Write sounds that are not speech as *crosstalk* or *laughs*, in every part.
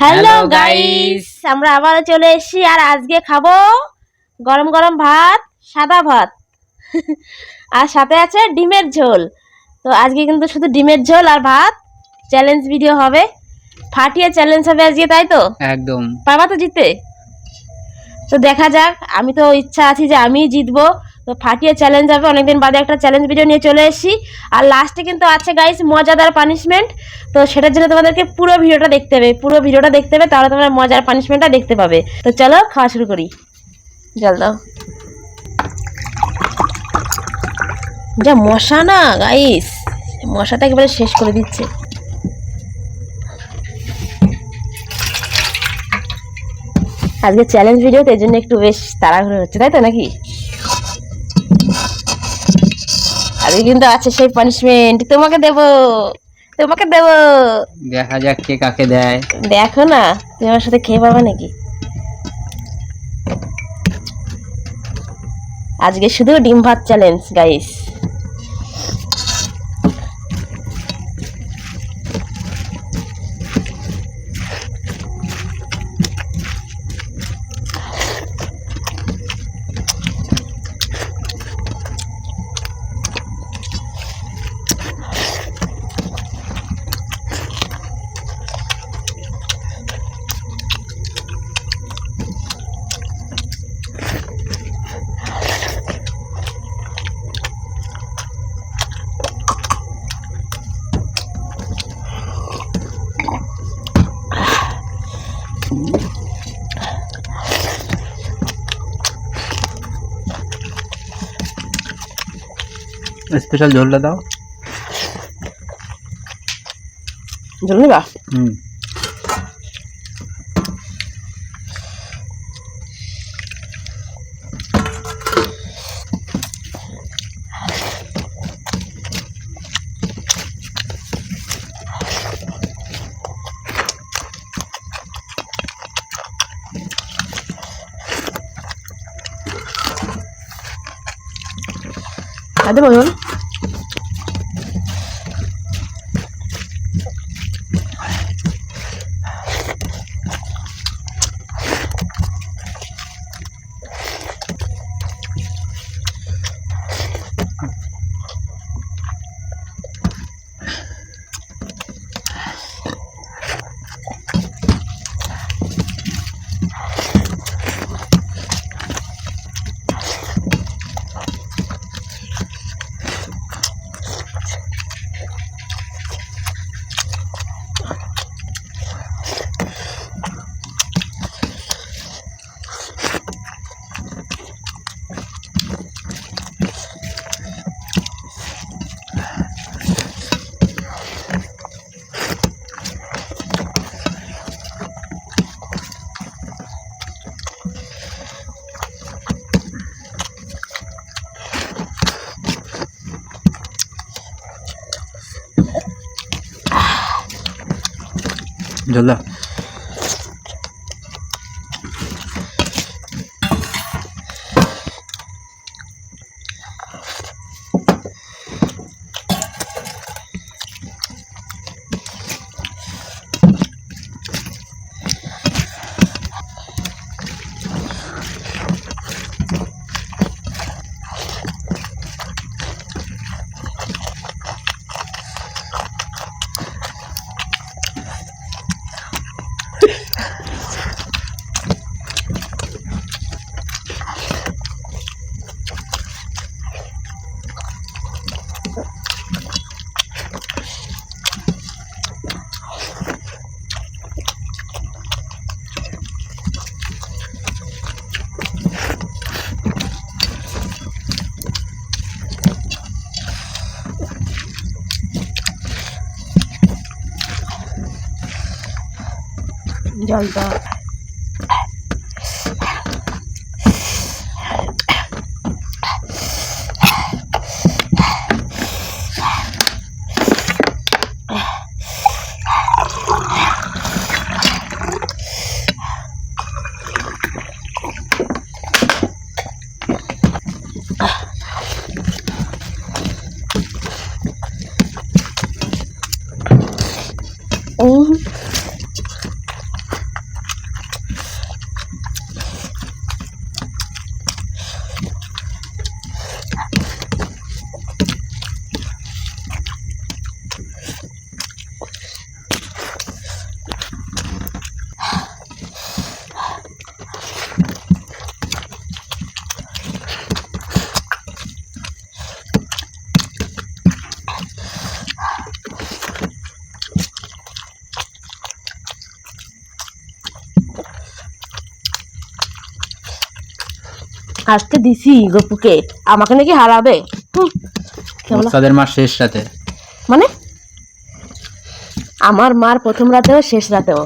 Hello guys আমরা আবার চলে এসেছি আর আজকে খাব গরম গরম ভাত সাদা ভাত। আর সাথে আছে ডিমের ঝোল। তো আজকে কিন্তু শুধু ডিমের ঝোল আর ভাত চ্যালেঞ্জ ভিডিও হবে। ফাটিয়ে চ্যালেঞ্জ হবে আজকে তাই তো? একদম। পারবা তো জিততে তো দেখা যাক আমি তো ইচ্ছা আছি যে আমিই জিতবো। তো ফাটিয়ে চ্যালেঞ্জ হবে। অনেকদিন বাদে একটা চ্যালেঞ্জ ভিডিও নিয়ে চলে এসেছি। আর লাস্টে কিন্তু আছে গাইস মজাদার পানিশমেন্ট তো সেটার জন্য তোমাদেরকে পুরো ভিডিওটা দেখতে হবে। পুরো ভিডিওটা দেখতে হবে, তাহলে তোমরা মজার পানিশমেন্টটা দেখতে পাবে। তো চলো, খাওয়া শুরু করি। জল দাও। যা মশা না গাইস মশাটা একেবারে শেষ করে দিচ্ছে। আজকে চ্যালেঞ্জ ভিডিও তো এই জন্য একটু বেশ তাড়াহুড়ো হচ্ছে, তাই তো নাকি? আজকে কিন্তু আছে সেই পানিশমেন্ট তোমাকে দেব। তোমাকে দেব। দেখা যাক কে কাকে দেয়। দেখো না তুমি আমার সাথে খেয়ে পাবে নাকি? আজকে শুধু ডিম ভাত চ্যালেঞ্জ গাইস স্পেশাল ঝোলটা দাও। জল নিবা? হুম। খাতে বলুন ঝোল জল দাও উম, আজকে দিছি গপুকে। আমাকে নাকি হারাবে। হুম, মা শেষ রাতে। মানে? আমার মার প্রথম রাতেও শেষ রাতেও।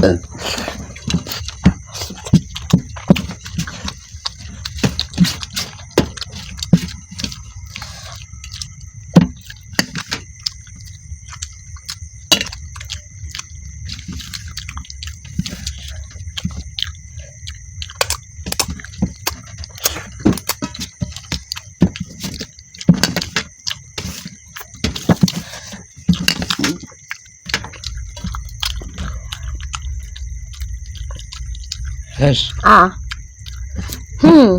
শেষ আ হুম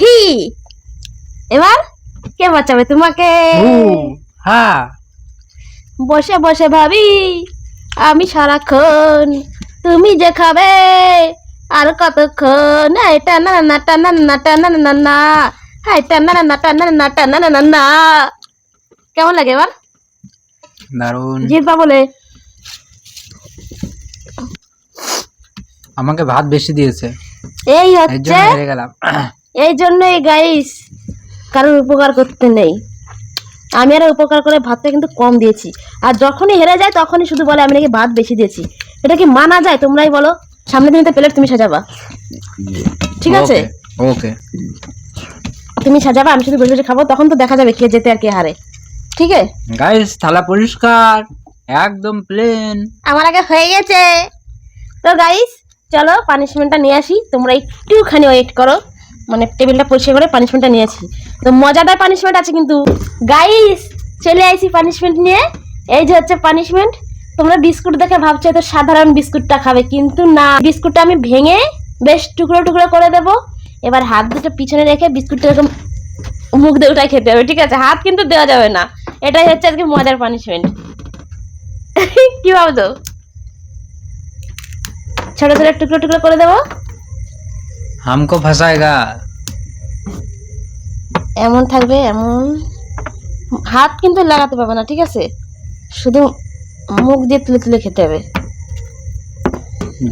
হি এবার কে বাঁচাবে তোমাকে হ্যাঁ বসে বসে ভাবি আমি সারাক্ষণ তুমি যে খাবে আর কতক্ষণ এটা না না টানা না টানা না না হাই টানা না টানা না টানা না না কেমন লাগে এবার দারুণ জিতবা বলে আমাকে ভাত বেশি দিয়েছে। এই হচ্ছে হেরে গেলাম। এই জন্যই গাইস কারোর উপকার করতে নেই। আমি আর উপকার করে ভাতটা কিন্তু কম দিয়েছি। আর যখনই হেরে যায় তখনই শুধু বলে আমি নাকি ভাত বেশি দিয়েছি। এটা কি মানা যায়? তোমরাই বলো। সামনে দিনে তো প্লেট তুমি সাজাবা। ঠিক আছে? ওকে তুমি সাজাবা আমি শুধু বসে বসে খাব তখন তো দেখা যাবে কে যেতে আর কে হারে। ঠিক আছে? গাইস থালা পরিষ্কার একদম প্লেন আমার আগে হয়ে গেছে। তো গাইস চলো পানিশমেন্টটা নিয়ে আসি। তোমরা একটুখানি ওয়েট করো। মানে টেবিলটা পরিষ্কার করে পানিশমেন্টটা নিয়ে আসি। তো মজাদার পানিশমেন্ট আছে কিন্তু। গাইস চলে আইছি পানিশমেন্ট নিয়ে। এই যে হচ্ছে পানিশমেন্ট তোমরা বিস্কুট দেখে ভাবছ তো সাধারণ বিস্কুটটা খাবে। কিন্তু না, বিস্কুটটা আমি ভেঙে বেশ টুকরো টুকরো করে দেব। এবার হাত দুটো পিছনে রেখে বিস্কুটটা এরকম মুখ দিয়ে উঠায় খেতে হবে, ঠিক আছে? হাত কিন্তু দেওয়া যাবে না। এটাই হচ্ছে আজকে মজার পানিশমেন্ট *laughs* কি ভাবছ? ছোট ছোট টুকরো টুকরো করে দেবো? আমকো ফাসায়গা এমন থাকবে এমন। হাত কিন্তু লাগাতে পাবে না ঠিক আছে? শুধু মুখ দিয়ে তুলে তুলে খেতে হবে।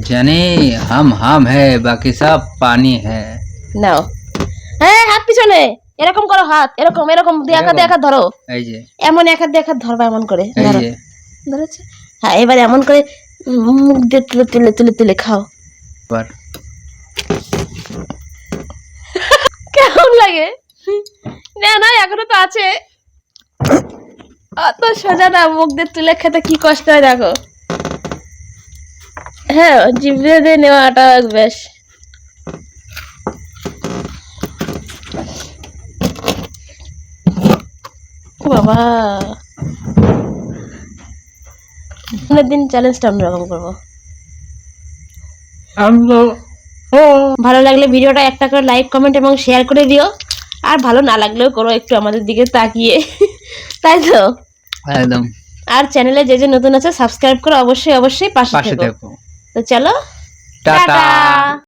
জানি হাম হাম হে বাকি সব পানি হে। নাও। হ্যাঁ হাত পিছনে! এরকম করো হাত এরকম এরকম দেখা দেখা ধরো। এই যে। এমন একা হাত দেখা ধরবা এমন করে। এই যে। ধরেছে? হ্যাঁ এবার এমন করে মুখ দিয়ে তুলে তুলে তুলে তুলে খাও। এবার। কেমন লাগে? না না এখনও তো আছে। অত সোজা না মুখ দিয়ে তুলে খেতে কি কষ্ট হয় দেখো। হ্যাঁ জিভে দিয়ে নেওয়াটা বেশ। বাবা। পরের দিন চ্যালেঞ্জটা অন্যরকম করব। ভালো লাগলে ভিডিওটা একটা করে লাইক কমেন্ট এবং শেয়ার করে দিও। আর ভালো না লাগলেও করো একটু আমাদের দিকে তাকিয়ে। তাই তো? একদম। আর চ্যানেলে যে যে নতুন আছে সাবস্ক্রাইব করো অবশ্যই অবশ্যই পাশে থেকো। তো চলো টাটা!